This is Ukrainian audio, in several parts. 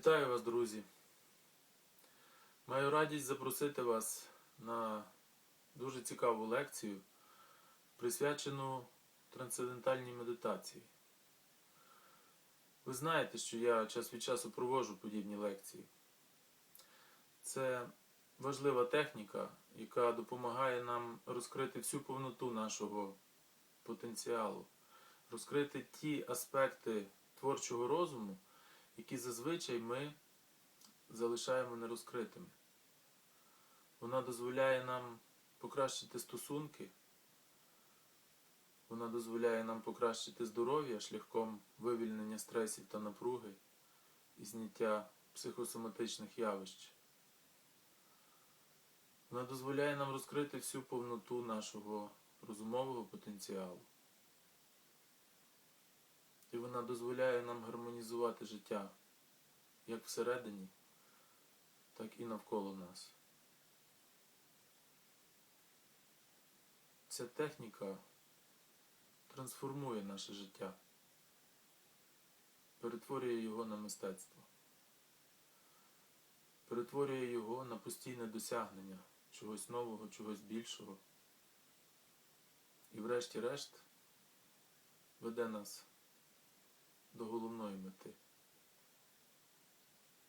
Вітаю вас, друзі. Маю радість запросити вас на дуже цікаву лекцію, присвячену трансцендентальній медитації. Ви знаєте, що я час від часу проводжу подібні лекції. Це важлива техніка, яка допомагає нам розкрити всю повноту нашого потенціалу, розкрити ті аспекти творчого розуму, які зазвичай ми залишаємо нерозкритими. Вона дозволяє нам покращити стосунки, вона дозволяє нам покращити здоров'я шляхом вивільнення стресів та напруги і зняття психосоматичних явищ. Вона дозволяє нам розкрити всю повноту нашого розумового потенціалу. І вона дозволяє нам гармонізувати життя як всередині, так і навколо нас. Ця техніка трансформує наше життя, перетворює його на мистецтво, перетворює його на постійне досягнення чогось нового, чогось більшого. І врешті-решт веде нас до головної мети,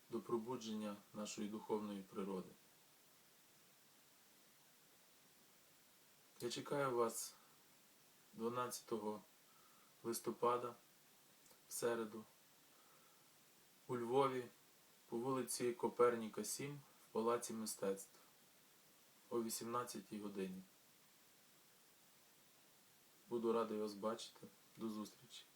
до пробудження нашої духовної природи. Я чекаю вас 12 листопада в середу у Львові по вулиці Коперніка 7 в Палаці мистецтв о 18 годині. Буду радий вас бачити. До зустрічі.